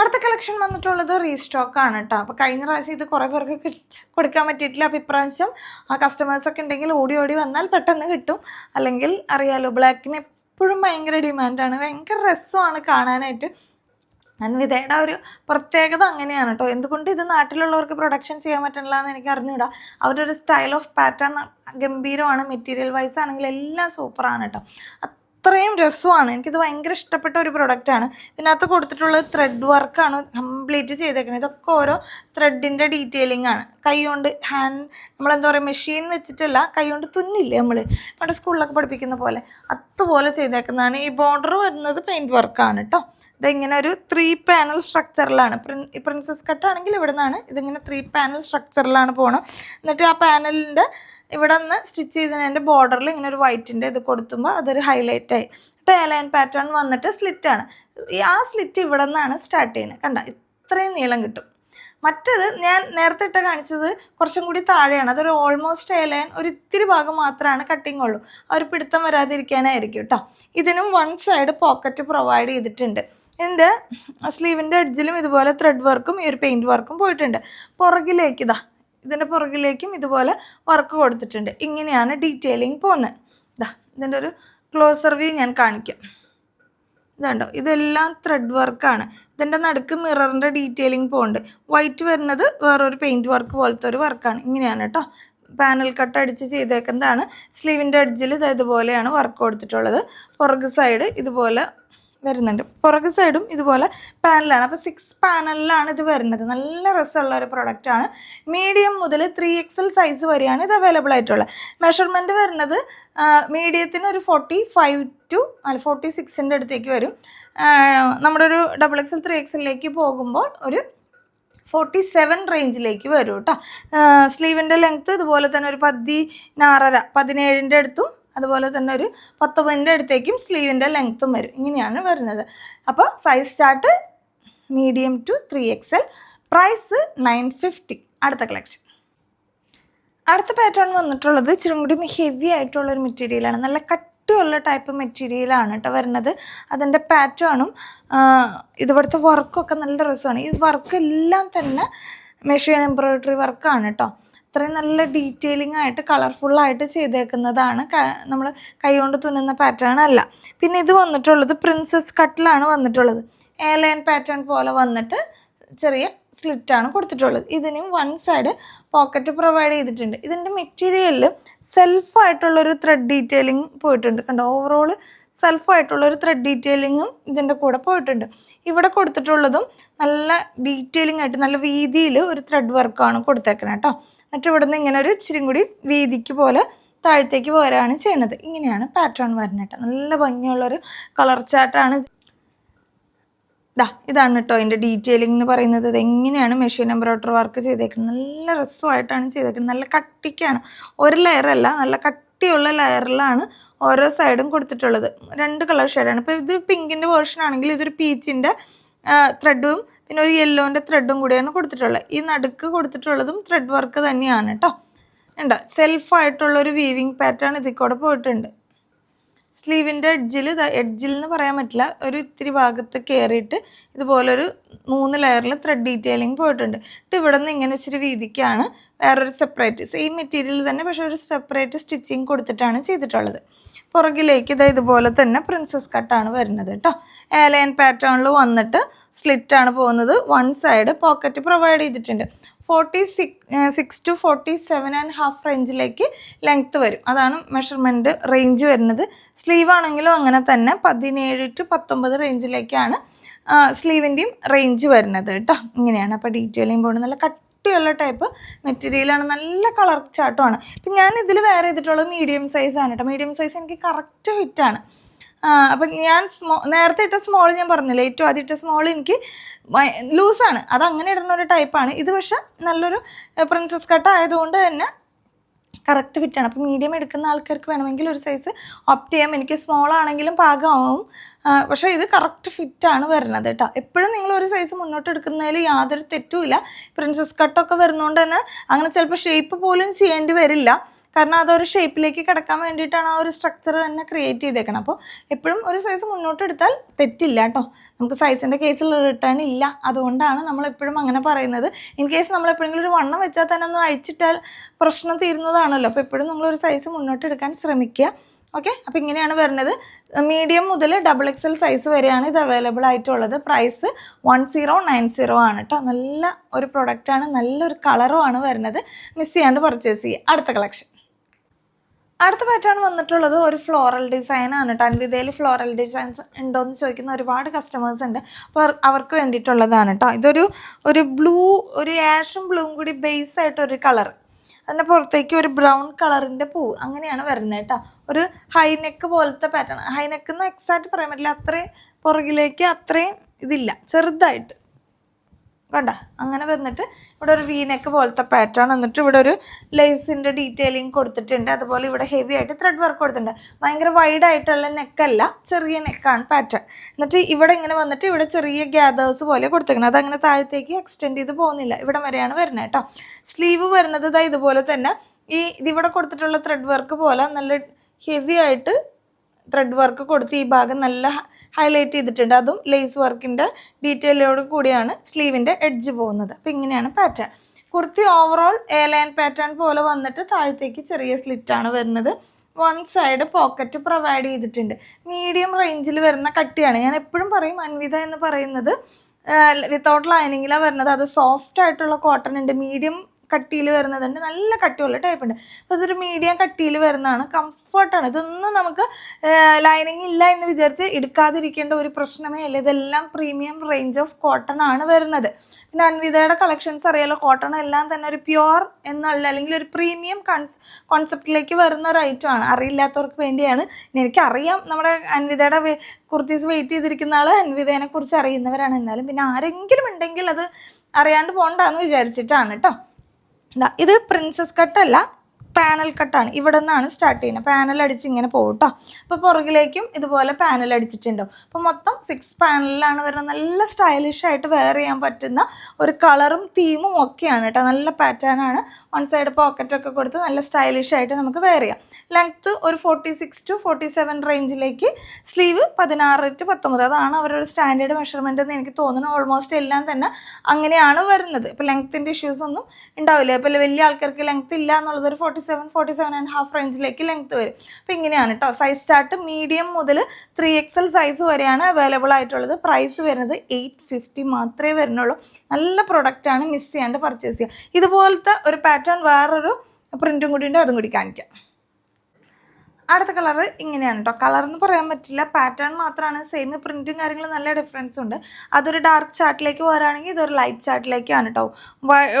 അടുത്ത കളക്ഷൻ വന്നിട്ടുള്ളത് റീസ്റ്റോക്ക് ആണ് കേട്ടോ അപ്പോൾ കഴിഞ്ഞ പ്രാവശ്യം ഇത് കുറേ പേർക്ക് കൊടുക്കാൻ പറ്റിയിട്ടില്ല. അപ്പോൾ ഇപ്രാവശ്യം ആ കസ്റ്റമേഴ്സൊക്കെ ഉണ്ടെങ്കിൽ ഓടി ഓടി വന്നാൽ പെട്ടെന്ന് കിട്ടും. അല്ലെങ്കിൽ അറിയാലോ ബ്ലാക്കിന് എപ്പോഴും ഭയങ്കര ഡിമാൻഡാണ് ഭയങ്കര രസമാണ് കാണാനായിട്ട്. അൻവിതയുടെ ഒരു പ്രത്യേകത അങ്ങനെയാണ് കേട്ടോ എന്തുകൊണ്ട് ഇത് നാട്ടിലുള്ളവർക്ക് പ്രൊഡക്ഷൻ ചെയ്യാൻ പറ്റണില്ല എന്ന് എനിക്ക് അറിഞ്ഞൂടാ. അവരുടെ ഒരു സ്റ്റൈൽ ഓഫ് പാറ്റേൺ ഗംഭീരമാണ്. മെറ്റീരിയൽ വൈസ് ആണെങ്കിൽ എല്ലാം സൂപ്പറാണ് കേട്ടോ അത്രയും രസമാണ്. എനിക്കിത് ഭയങ്കര ഇഷ്ടപ്പെട്ട ഒരു പ്രൊഡക്റ്റാണ് ഇതിനകത്ത് കൊടുത്തിട്ടുള്ളത് ത്രെഡ് വർക്കാണ് കംപ്ലീറ്റ് ചെയ്തേക്കുന്നത് ഇതൊക്കെ ഓരോ ത്രെഡിന്റെ ഡീറ്റെയിലിംഗ് ആണ്. കൈ കൊണ്ട് ഹാൻഡ് നമ്മളെന്താ പറയുക മെഷീൻ വെച്ചിട്ടല്ല കൈ കൊണ്ട് തുന്നില്ലേ നമ്മൾ നമ്മുടെ സ്കൂളിലൊക്കെ പഠിപ്പിക്കുന്ന പോലെ. അതുപോലെ ചെയ്തേക്കുന്നതാണ്. ഈ ബോർഡർ വരുന്നത് പെയിന്റ് വർക്കാണ് കേട്ടോ ഇതിങ്ങനെ ഒരു ത്രീ പാനൽ സ്ട്രക്ചറിലാണ് പ്രിൻ പ്രിൻസസ് കട്ടാണെങ്കിൽ ഇവിടെ നിന്നാണ് ഇതിങ്ങനെ ത്രീ പാനൽ സ്ട്രക്ചറിലാണ് പോകണം എന്നിട്ട് ആ പാനലിന്റെ ഇവിടെ നിന്ന് സ്റ്റിച്ച് ചെയ്തതിന്റെ ബോർഡറിൽ ഇങ്ങനെ ഒരു വൈറ്റിന്റെ ഇത് കൊടുത്തുമ്പോൾ അതൊരു ഹൈലൈറ്റ് ആയി. ടേലൈൻ പാറ്റേൺ വന്നിട്ട് സ്ലിറ്റാണ് ആ സ്ലിറ്റ് ഇവിടെ നിന്നാണ് സ്റ്റാർട്ട് ചെയ്യുന്നത്. കണ്ട? ഇത്രയും നീളം കിട്ടും. മറ്റത് ഞാൻ നേരത്തെ ഇട്ട് കാണിച്ചത് കുറച്ചും കൂടി താഴെയാണ്. അതൊരു ഓൾമോസ്റ്റ് ഏലയൻ ഒരു ഇത്തിരി ഭാഗം മാത്രമാണ് കട്ടിങ് ഉള്ളൂ. അവർ പിടുത്തം വരാതിരിക്കാനായിരിക്കും കേട്ടോ ഇതിനും വൺ സൈഡ് പോക്കറ്റ് പ്രൊവൈഡ് ചെയ്തിട്ടുണ്ട്. ഇതിന്റെ സ്ലീവിന്റെ എഡ്ജിലും ഇതുപോലെ ത്രെഡ് വർക്കും ഈ ഒരു പെയിന്റ് വർക്കും പോയിട്ടുണ്ട്. പുറകിലേക്ക് ഇതാ ഇതിന്റെ പുറകിലേക്കും ഇതുപോലെ വർക്ക് കൊടുത്തിട്ടുണ്ട്. ഇങ്ങനെയാണ് ഡീറ്റെയിലിംഗ് പോകുന്നത്. ഇതാ ഇതിന്റെ ഒരു ക്ലോസർ വ്യൂ ഞാൻ കാണിക്കാം. ഇതുണ്ടോ? ഇതെല്ലാം ത്രെഡ് വർക്കാണ് ഇതിന്റെ നടുക്ക് മിററിന്റെ ഡീറ്റെയിലിംഗ് പോകുന്നുണ്ട് വൈറ്റ് വരുന്നത് വേറൊരു പെയിന്റ് വർക്ക് പോലത്തെ ഒരു വർക്കാണ് ഇങ്ങനെയാണ് കേട്ടോ പാനൽ കട്ട് അടിച്ച് ചെയ്തേക്കുന്നതാണ്. സ്ലീവിന്റെ അഡ്ജിൽ ഇത് ഇതുപോലെയാണ് വർക്ക് കൊടുത്തിട്ടുള്ളത്. പുറക് സൈഡ് ഇതുപോലെ വരുന്നുണ്ട്. പുറക് സൈഡും ഇതുപോലെ പാനലാണ് അപ്പോൾ സിക്സ് പാനലിലാണ് ഇത് വരുന്നത്. നല്ല രസമുള്ള ഒരു പ്രൊഡക്റ്റാണ് മീഡിയം മുതൽ ത്രീ എക്സൽ സൈസ് വരെയാണ് ഇത് അവൈലബിൾ ആയിട്ടുള്ളത്. മെഷർമെന്റ് വരുന്നത് മീഡിയത്തിന് ഒരു ഫോർട്ടി ഫൈവ് ടു അല്ല ഫോർട്ടി സിക്സിന്റെ അടുത്തേക്ക് വരും. നമ്മുടെ ഒരു ഡബിൾ എക്സൽ ത്രീ എക്സലിലേക്ക് പോകുമ്പോൾ ഒരു ഫോർട്ടി സെവൻ റേഞ്ചിലേക്ക് വരും കേട്ടോ സ്ലീവിന്റെ ലെങ്ത്ത് ഇതുപോലെ തന്നെ ഒരു പതിനാറര പതിനേഴിന്റെ അടുത്തും അതുപോലെ തന്നെ ഒരു പത്തൊമ്പതിന്റെ അടുത്തേക്കും സ്ലീവിന്റെ ലെങ്ത്തും വരും. ഇങ്ങനെയാണ് വരുന്നത്. അപ്പോൾ size start medium to three L price nine fifty അടുത്ത കളക്ഷൻ അടുത്ത പാറ്റേൺ വന്നിട്ടുള്ളത് ഇച്ചിരി കൂടി ഹെവി ആയിട്ടുള്ള ഒരു മെറ്റീരിയലാണ് നല്ല കട്ടിയുള്ള ടൈപ്പ് മെറ്റീരിയലാണ് കേട്ടോ വരുന്നത്. അതിന്റെ പാറ്റേണും ഇതുപോലത്തെ വർക്കൊക്കെ നല്ല രസമാണ്. ഈ വർക്ക് എല്ലാം തന്നെ മെഷീൻ എംബ്രോയിഡറി വർക്കാണ് കേട്ടോ അത്രയും നല്ല ഡീറ്റെയിലിംഗ് ആയിട്ട് കളർഫുള്ളായിട്ട് ചെയ്തേക്കുന്നതാണ്. നമ്മൾ കൈകൊണ്ട് തുന്നുന്ന പാറ്റേൺ അല്ല. പിന്നെ ഇത് വന്നിട്ടുള്ളത് പ്രിൻസസ് കട്ടിലാണ് വന്നിട്ടുള്ളത്. എയർലൈൻ പാറ്റേൺ പോലെ വന്നിട്ട് ചെറിയ സ്ലിറ്റാണ് കൊടുത്തിട്ടുള്ളത്. ഇതിനും വൺ സൈഡ് പോക്കറ്റ് പ്രൊവൈഡ് ചെയ്തിട്ടുണ്ട്. ഇതിന്റെ മെറ്റീരിയലിൽ സെൽഫായിട്ടുള്ളൊരു ത്രെഡ് ഡീറ്റെയിലിംഗ് പോയിട്ടുണ്ട്. കണ്ടോ? ഓവറോൾ സെൽഫായിട്ടുള്ളൊരു ത്രെഡ് ഡീറ്റെയിലിങ്ങും ഇതിന്റെ കൂടെ പോയിട്ടുണ്ട്. ഇവിടെ കൊടുത്തിട്ടുള്ളതും നല്ല ഡീറ്റെയിലിംഗ് ആയിട്ട് നല്ല വീതിയിൽ ഒരു ത്രെഡ് വർക്കാണ് കൊടുത്തേക്കണേ കേട്ടോ എന്നിട്ട് ഇവിടെ നിന്ന് ഇങ്ങനെ ഒരു ഇച്ചിരി കൂടി വീതിക്ക് പോലെ താഴത്തേക്ക് പോരാണ് ചെയ്യുന്നത് ഇങ്ങനെയാണ് പാറ്റേൺ വരുന്നത് കേട്ടോ നല്ല ഭംഗിയുള്ളൊരു കളർ ചാർട്ടാണ് ദാ ഇതാണ് കേട്ടോ അതിന്റെ ഡീറ്റെയിലിംഗ് എന്ന് പറയുന്നത്. ഇതെങ്ങനെയാണ് മെഷീൻ എംബ്രോയ്ഡറി വർക്ക് ചെയ്തേക്കുന്നത് നല്ല രസമായിട്ടാണ് ചെയ്തേക്കുന്നത് നല്ല കട്ടിക്കാണ്. ഒരു ലെയറല്ല നല്ല കട്ടിയുള്ള ലെയറിലാണ് ഓരോ സൈഡും കൊടുത്തിട്ടുള്ളത്. രണ്ട് കളർ ഷെയ്ഡാണ്. ഇപ്പോൾ ഇത് പിങ്കിന്റെ വേർഷൻ ആണെങ്കിൽ ഇതൊരു പീച്ചിന്റെ ത്രെഡും പിന്നെ ഒരു യെല്ലോന്റെ ത്രെഡും കൂടിയാണ് കൊടുത്തിട്ടുള്ളത്. ഈ നടുക്ക് കൊടുത്തിട്ടുള്ളതും ത്രെഡ് വർക്ക് തന്നെയാണ് കേട്ടോ ഉണ്ട് സെൽഫായിട്ടുള്ളൊരു വീവിങ് പാറ്റേൺ ഇതിൽ കൂടെ പോയിട്ടുണ്ട്. സ്ലീവിന്റെ എഡ്ജിൽ എഡ്ജിൽ എന്ന് പറയാൻ പറ്റില്ല ഒരു ഇത്തിരി ഭാഗത്ത് കയറിയിട്ട് ഇതുപോലൊരു മൂന്ന് ലെയറിൽ ത്രെഡ് ഡീറ്റെയിലിംഗ് പോയിട്ടുണ്ട്. എന്നിട്ട് ഇവിടെ നിന്ന് ഇങ്ങനെ ഇച്ചിരി വീതിക്കാണ് വേറൊരു സെപ്പറേറ്റ് സെയിം മെറ്റീരിയൽ തന്നെ പക്ഷേ ഒരു സെപ്പറേറ്റ് സ്റ്റിച്ചിങ് കൊടുത്തിട്ടാണ് ചെയ്തിട്ടുള്ളത്. പുറകിലേക്ക് ഇത് ഇതുപോലെ തന്നെ പ്രിൻസസ് കട്ടാണ് വരുന്നത് കേട്ടോ ഏലയൻ പാറ്റേണിൽ വന്നിട്ട് സ്ലിറ്റാണ് പോകുന്നത്. വൺ സൈഡ് പോക്കറ്റ് പ്രൊവൈഡ് ചെയ്തിട്ടുണ്ട്. Forty six six to forty seven and half റേഞ്ചിലേക്ക് length വരും. അതാണ് മെഷർമെന്റ് റേഞ്ച് വരുന്നത്. സ്ലീവ് ആണെങ്കിലും അങ്ങനെ തന്നെ പതിനേഴ് ടു പത്തൊമ്പത് റേഞ്ചിലേക്കാണ് സ്ലീവിന്റെയും റേഞ്ച് വരുന്നത് കേട്ടോ. ഇങ്ങനെയാണ് അപ്പോൾ ഡീറ്റെയിലിംഗ് ബോർഡ് നല്ല കട്ടിയുള്ള ടൈപ്പ് മെറ്റീരിയലാണ് നല്ല കളർ ചാട്ടമാണ് ഇപ്പം ഞാൻ ഇതിൽ വേറെ ചെയ്തിട്ടുള്ളത് മീഡിയം സൈസാണ് കേട്ടോ. മീഡിയം സൈസ് എനിക്ക് കറക്റ്റ് ഫിറ്റാണ് അപ്പം ഞാൻ സ്മോ നേരത്തെ ഇട്ട സ്മോൾ ഞാൻ പറഞ്ഞില്ലേ ഏറ്റവും ആദ്യം ഇട്ട സ്മോൾ എനിക്ക് ലൂസാണ് അത് അങ്ങനെ ഇടുന്ന ഒരു ടൈപ്പാണ് ഇത് പക്ഷെ നല്ലൊരു പ്രിൻസസ് കട്ട് ആയതുകൊണ്ട് തന്നെ കറക്റ്റ് ഫിറ്റാണ് അപ്പോൾ മീഡിയം എടുക്കുന്ന ആൾക്കാർക്ക് വേണമെങ്കിൽ ഒരു സൈസ് ഓപ്റ്റ് ചെയ്യാം. എനിക്ക് സ്മോൾ ആണെങ്കിലും പാകമാവും. പക്ഷേ ഇത് കറക്റ്റ് ഫിറ്റാണ് വരുന്നത് കേട്ടോ. എപ്പോഴും നിങ്ങൾ ഒരു സൈസ് മുന്നോട്ട് എടുക്കുന്നതിൽ യാതൊരു തെറ്റുമില്ല. പ്രിൻസസ് കട്ടൊക്കെ വരുന്നതുകൊണ്ട് തന്നെ അങ്ങനെ ചിലപ്പോൾ ഷേപ്പ് പോലും ചെയ്യേണ്ടി വരില്ല. കാരണം അതൊരു ഷേപ്പിലേക്ക് കിടക്കാൻ വേണ്ടിയിട്ടാണ് ആ ഒരു സ്ട്രക്ചർ തന്നെ ക്രിയേറ്റ് ചെയ്തേക്കണം അപ്പോൾ എപ്പോഴും ഒരു സൈസ് മുന്നോട്ട് എടുത്താൽ തെറ്റില്ല കേട്ടോ. നമുക്ക് സൈസിന്റെ കേസിൽ റിട്ടേൺ ഇല്ല. അതുകൊണ്ടാണ് നമ്മൾ എപ്പോഴും അങ്ങനെ പറയുന്നത്. ഇൻ കേസ് നമ്മൾ എപ്പോഴെങ്കിലും ഒരു വണ്ണം വെച്ചാൽ തന്നെ ഒന്ന് അഴിച്ചിട്ടാൽ പ്രശ്നം തീരുന്നതാണല്ലോ. അപ്പോൾ എപ്പോഴും നമ്മളൊരു സൈസ് മുന്നോട്ട് എടുക്കാൻ ശ്രമിക്കുക. ഓക്കെ അപ്പോൾ ഇങ്ങനെയാണ് വരുന്നത്. മീഡിയം മുതൽ ഡബിൾ എക്സൽ സൈസ് വരെയാണ് ഇത് അവൈലബിൾ ആയിട്ടുള്ളത്. Price one zero nine zero ആണ് കേട്ടോ. നല്ല ഒരു പ്രൊഡക്റ്റാണ് നല്ലൊരു കളറും ആണ് വരുന്നത്. മിസ് ചെയ്യാണ്ട് പർച്ചേസ് ചെയ്യുക. അടുത്ത കളക്ഷൻ അടുത്ത പാറ്റേൺ വന്നിട്ടുള്ളത് ഒരു ഫ്ലോറൽ ഡിസൈൻ ആണ്. കേട്ടോ അൻവിതയിൽ ഫ്ലോറൽ ഡിസൈൻസ് ഉണ്ടോയെന്ന് ചോദിക്കുന്ന ഒരുപാട് കസ്റ്റമേഴ്സ് ഉണ്ട്. അപ്പോൾ അവർക്ക് വേണ്ടിയിട്ടുള്ളതാണ് കേട്ടോ ഇതൊരു ഒരു ബ്ലൂ ഒരു ആഷും ബ്ലൂവും കൂടി ബേസ് ആയിട്ട് ഒരു കളർ അതിന്റെ പുറത്തേക്ക് ഒരു ബ്രൗൺ കളറിന്റെ പൂ അങ്ങനെയാണ് വരുന്നത് കേട്ടോ ഒരു ഹൈ നെക്ക് പോലത്തെ പാറ്റേൺ ഹൈ നെക്ക് എന്ന് എക്സാക്റ്റ് പറയാൻ പറ്റില്ല. അത്രയും പുറകിലേക്ക് അത്രയും ഇതില്ല. ചെറുതായിട്ട്. കണ്ട? അങ്ങനെ വന്നിട്ട് ഇവിടെ ഒരു വീനെക്ക് പോലത്തെ പാറ്റേൺ എന്നിട്ട് ഇവിടെ ഒരു ലേസിന്റെ ഡീറ്റെയിലിംഗ് കൊടുത്തിട്ടുണ്ട്. അതുപോലെ ഇവിടെ ഹെവി ആയിട്ട് ത്രെഡ് വർക്ക് കൊടുത്തിട്ടുണ്ട്. ഭയങ്കര വൈഡ് ആയിട്ടുള്ള നെക്കല്ല ചെറിയ നെക്കാണ് പാറ്റേൺ എന്നിട്ട് ഇവിടെ ഇങ്ങനെ വന്നിട്ട് ഇവിടെ ചെറിയ ഗ്യാദേഴ്സ് പോലെ കൊടുത്തേക്കണം അതങ്ങനെ താഴത്തേക്ക് എക്സ്റ്റെൻഡ് ചെയ്ത് പോകുന്നില്ല. ഇവിടെ വരെയാണ് വരുന്നത് കേട്ടോ. സ്ലീവ് വരുന്നത് ഇതാ ഇതുപോലെ തന്നെ. ഈ ഇതിവിടെ കൊടുത്തിട്ടുള്ള ത്രെഡ് വർക്ക് പോലെ നല്ല ഹെവി ആയിട്ട് ത്രെഡ് വർക്ക് കൊടുത്ത് ഈ ഭാഗം നല്ല ഹൈലൈറ്റ് ചെയ്തിട്ടുണ്ട്. അതും ലേസ് വർക്കിന്റെ ഡീറ്റെയിലോട് കൂടിയാണ് സ്ലീവിന്റെ എഡ്ജ് പോകുന്നത്. അപ്പോൾ ഇങ്ങനെയാണ് pattern kurti overall A line pattern പോലെ വന്നിട്ട് താഴത്തേക്ക് ചെറിയ സ്ലിറ്റാണ് വരുന്നത്. വൺ സൈഡ് പോക്കറ്റ് പ്രൊവൈഡ് ചെയ്തിട്ടുണ്ട്. മീഡിയം റേഞ്ചിൽ വരുന്ന കട്ടിയാണ്. ഞാൻ എപ്പോഴും പറയും അൻവിത എന്ന് പറയുന്നത് വിത്തൗട്ട് ലൈനിങ്ങിലാണ് വരുന്നത്. അത് സോഫ്റ്റ് ആയിട്ടുള്ള കോട്ടൺ ഉണ്ട്. മീഡിയം കട്ടിയിൽ വരുന്നതുണ്ട്. നല്ല കട്ടിയുള്ള ടൈപ്പ് ഉണ്ട്. അപ്പോൾ ഇതൊരു മീഡിയം കട്ടിയിൽ വരുന്നതാണ്. കംഫർട്ടാണ് ഇതൊന്നും നമുക്ക് ലൈനിങ് ഇല്ല എന്ന് വിചാരിച്ച് എടുക്കാതിരിക്കേണ്ട ഒരു പ്രശ്നമേ അല്ല ഇതെല്ലാം പ്രീമിയം റേഞ്ച് ഓഫ് കോട്ടൺ ആണ് വരുന്നത്. പിന്നെ അൻവിതയുടെ കളക്ഷൻസ് അറിയാലോ കോട്ടൺ എല്ലാം തന്നെ ഒരു പ്യുവർ എന്നുള്ള അല്ലെങ്കിൽ ഒരു പ്രീമിയം കൺസ് കോൺസെപ്റ്റിലേക്ക് വരുന്ന ഐറ്റമാണ് അറിയില്ലാത്തവർക്ക് വേണ്ടിയാണ്. എനിക്കറിയാം. നമ്മുടെ അൻവിതയുടെ കുർത്തീസ് വെയിറ്റ് ചെയ്തിരിക്കുന്ന ആൾ അൻവിതേനെ കുറിച്ച് അറിയുന്നവരാണ്. എന്നാലും പിന്നെ ആരെങ്കിലും ഉണ്ടെങ്കിൽ അത് അറിയാണ്ട് പോകണ്ടെന്ന് വിചാരിച്ചിട്ടാണ് കേട്ടോ. ഇത് പ്രിൻസസ് കട്ടല്ല പാനൽ കട്ടാണ്. ഇവിടെ നിന്നാണ് സ്റ്റാർട്ട് ചെയ്യുന്നത്. പാനൽ അടിച്ച് ഇങ്ങനെ പോകട്ടോ കേട്ടോ അപ്പോൾ പുറകിലേക്കും ഇതുപോലെ പാനൽ അടിച്ചിട്ടുണ്ടാവും. അപ്പോൾ മൊത്തം സിക്സ് പാനലിലാണ് വരുന്നത്. നല്ല സ്റ്റൈലിഷ് ആയിട്ട് വെയർ ചെയ്യാൻ പറ്റുന്ന ഒരു കളറും തീമും ഒക്കെയാണ് കേട്ടോ നല്ല പാറ്റേൺ ആണ്. വൺ സൈഡ് പോക്കറ്റൊക്കെ കൊടുത്ത് നല്ല സ്റ്റൈലിഷ് ആയിട്ട് നമുക്ക് വെയർ ചെയ്യാം. ലെങ്ത്ത് ഒരു forty six to forty seven റേഞ്ചിലേക്ക് sleeve പതിനാറ് ടു പത്തൊമ്പത്. അതാണ് അവരുടെ സ്റ്റാൻഡേർഡ് മെഷർമെന്റ് എന്ന് എനിക്ക് തോന്നുന്നു. ഓൾമോസ്റ്റ് എല്ലാം തന്നെ അങ്ങനെയാണ് വരുന്നത്. ഇപ്പോൾ ലെങ്ത്തിന്റെ ഇഷ്യൂസ് ഒന്നും ഉണ്ടാവില്ല. ഇപ്പോൾ വലിയ ആൾക്കാർക്ക് ലെങ്ത്ത് ഇല്ല എന്നുള്ളത് ഒരു forty seven forty seven and half റേഞ്ചിലേക്ക് length വരും. അപ്പോൾ ഇങ്ങനെയാണ് കേട്ടോ സൈസ് ചാർട്ട് മീഡിയം മുതൽ ത്രീ എക്സൽ സൈസ് വരെയാണ് അവൈലബിൾ ആയിട്ടുള്ളത്. പ്രൈസ് വരുന്നത് എയ്റ്റ് ഫിഫ്റ്റി മാത്രമേ വരുന്നുള്ളൂ. നല്ല പ്രൊഡക്റ്റാണ് മിസ് ചെയ്യാണ്ട് പർച്ചേസ് ചെയ്യുക. ഇതുപോലത്തെ ഒരു പാറ്റേൺ വേറൊരു പ്രിന്റും കൂടി ഉണ്ട് അതും കൂടി കാണിക്കാം. അടുത്ത കളർ ഇങ്ങനെയാണ് കേട്ടോ കളർ എന്ന് പറയാൻ പറ്റില്ല. പാറ്റേൺ മാത്രമാണ് സെയിം പ്രിന്റും കാര്യങ്ങളും നല്ല ഡിഫറൻസ് ഉണ്ട്. അതൊരു ഡാർക്ക് ചാർട്ടിലേക്ക് വരാണെങ്കിൽ ഇതൊരു ലൈറ്റ് ചാർട്ടിലേക്കാണ് കേട്ടോ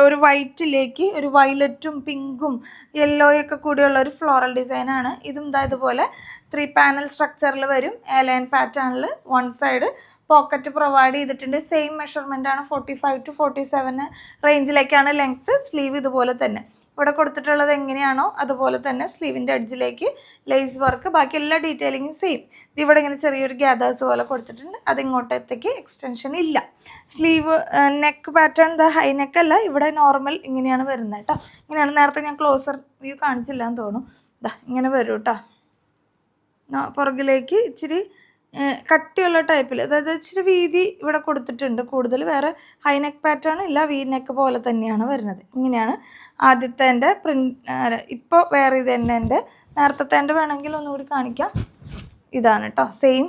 ഒരു വൈറ്റിലേക്ക് ഒരു വയലറ്റും പിങ്കും യെല്ലോയൊക്കെ കൂടിയുള്ള ഒരു ഫ്ലോറൽ ഡിസൈനാണ് ഇതും ഇതാ ഇതുപോലെ ത്രീ പാനൽ സ്ട്രക്ചറിൽ വരും. എലൈൻ പാറ്റേണിൽ വൺ സൈഡ് പോക്കറ്റ് പ്രൊവൈഡ് ചെയ്തിട്ടുണ്ട്. സെയിം മെഷർമെന്റ് ആണ് forty five to forty seven റേഞ്ചിലേക്കാണ് length sleeve ഇതുപോലെ തന്നെ. ഇവിടെ കൊടുത്തിട്ടുള്ളത് എങ്ങനെയാണോ അതുപോലെ തന്നെ സ്ലീവിന്റെ അഡ്ജിലേക്ക് ലേസ് വർക്ക് ബാക്കി എല്ലാ ഡീറ്റെയിലിങ്ങും സെയിം ഇവിടെ ഇങ്ങനെ ചെറിയൊരു ഗ്യാദേഴ്സ് പോലെ കൊടുത്തിട്ടുണ്ട്. അത് ഇങ്ങോട്ടത്തേക്ക് എക്സ്റ്റൻഷൻ ഇല്ല. Sleeve neck pattern the high neck അല്ല ഇവിടെ നോർമൽ ഇങ്ങനെയാണ് വരുന്നത് കേട്ടോ ഇങ്ങനെയാണ് നേരത്തെ ഞാൻ ക്ലോസർ വ്യൂ കാണിച്ചില്ല എന്ന് തോന്നുന്നു. ദാ ഇങ്ങനെ വരും കേട്ടോ പുറകിലേക്ക് ഇച്ചിരി കട്ടിയുള്ള ടൈപ്പിൽ അതായത് ഇച്ചിരി വീതി ഇവിടെ കൊടുത്തിട്ടുണ്ട്. കൂടുതൽ വേറെ ഹൈ നെക്ക് പാറ്റേൺ ഇല്ല. വി നെക്ക് പോലെ തന്നെയാണ് വരുന്നത്. ഇങ്ങനെയാണ് ആദ്യത്തെ എന്റെ പ്രിന്റ് ഇപ്പോൾ വേറെ ഇത് തന്നെ എന്റെ നേരത്തെ എന്റെ വേണമെങ്കിൽ ഒന്നുകൂടി കാണിക്കാം. ഇതാണ് കേട്ടോ സെയിം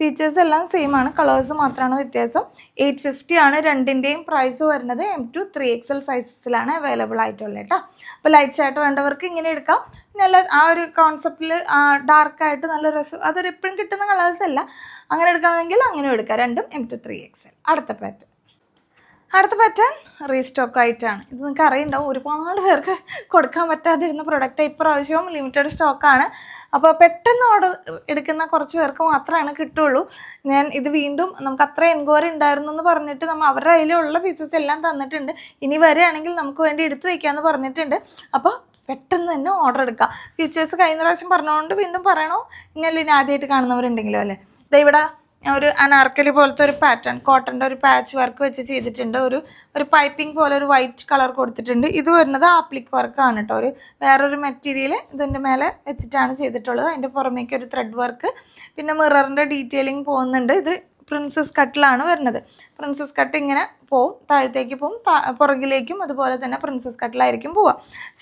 ഫീച്ചേഴ്സ് എല്ലാം സെയിം ആണ്. കളേഴ്സ് മാത്രമാണ് വ്യത്യാസം. എയ്റ്റ് ഫിഫ്റ്റി ആണ് രണ്ടിന്റെയും പ്രൈസ് വരുന്നത്. എം ടു ത്രീ എക്സൽ സൈസസിലാണ് അവൈലബിൾ ആയിട്ടുള്ളത് കേട്ടോ അപ്പോൾ ലൈറ്റ് ഷർട്ട് വേണ്ടവർക്ക് ഇങ്ങനെ എടുക്കാം. നല്ല ആ ഒരു കോൺസെപ്റ്റിൽ ഡാർക്കായിട്ട് നല്ല രസം അതൊരു എപ്പോഴും കിട്ടുന്ന കളേഴ്സ് അല്ല. അങ്ങനെ എടുക്കണമെങ്കിൽ അങ്ങനെ എടുക്കാം. രണ്ടും എം ടു ത്രീ എക്സൽ അടുത്ത പാറ്റേൺ അടുത്ത പാറ്റേൺ റീസ്റ്റോക്ക് ആയിട്ടാണ്. ഇത് നിങ്ങൾക്ക് അറിയണ്ടാവും ഒരുപാട് പേർക്ക് കൊടുക്കാൻ പറ്റാതിരുന്ന പ്രൊഡക്റ്റ് ഇപ്രാവശ്യവും ലിമിറ്റഡ് സ്റ്റോക്കാണ് അപ്പോൾ പെട്ടെന്ന് ഓർഡർ എടുക്കുന്ന കുറച്ച് പേർക്ക് മാത്രമാണ് കിട്ടുള്ളൂ. ഞാൻ ഇത് വീണ്ടും നമുക്ക് അത്ര എൻക്വയറി ഉണ്ടായിരുന്നു എന്ന് പറഞ്ഞിട്ട് നമ്മൾ അവരുടെ കയ്യിലുള്ള പീസസ് എല്ലാം തന്നിട്ടുണ്ട്. ഇനി വരികയാണെങ്കിൽ നമുക്ക് വേണ്ടി എടുത്തു വയ്ക്കാമെന്ന് പറഞ്ഞിട്ടുണ്ട്. അപ്പോൾ പെട്ടെന്ന് തന്നെ ഓർഡർ എടുക്കുക ഫീച്ചേഴ്സ് കഴിഞ്ഞ പ്രാവശ്യം പറഞ്ഞുകൊണ്ട് വീണ്ടും പറയണോ? ഇനി ആദ്യമായിട്ട് കാണുന്നവരുണ്ടെങ്കിലോ അല്ലേ? ഇവിടെ ഒരു അനാർക്കലി പോലത്തെ ഒരു പാറ്റേൺ കോട്ടന്റെ ഒരു പാച്ച് വർക്ക് വെച്ച് ചെയ്തിട്ടുണ്ട്. ഒരു ഒരു പൈപ്പിംഗ് പോലെ ഒരു വൈറ്റ് കളർ കൊടുത്തിട്ടുണ്ട്. ഇത് വരുന്നത് ആപ്ലിക് വർക്കാണ് കേട്ടോ ഒരു വേറൊരു മെറ്റീരിയൽ ഇതിന്റെ മേലെ വെച്ചിട്ടാണ് ചെയ്തിട്ടുള്ളത്. അതിന്റെ പുറമേക്ക് ഒരു ത്രെഡ് വർക്ക് പിന്നെ മിററിന്റെ ഡീറ്റെയിലിംഗ് പോകുന്നുണ്ട്. ഇത് പ്രിൻസസ് കട്ടിലാണ് വരുന്നത്. പ്രിൻസസ് കട്ട് ഇങ്ങനെ പോവും താഴത്തേക്ക് പോവും പുറകിലേക്കും അതുപോലെ തന്നെ പ്രിൻസസ് കട്ടിലായിരിക്കും പോവുക.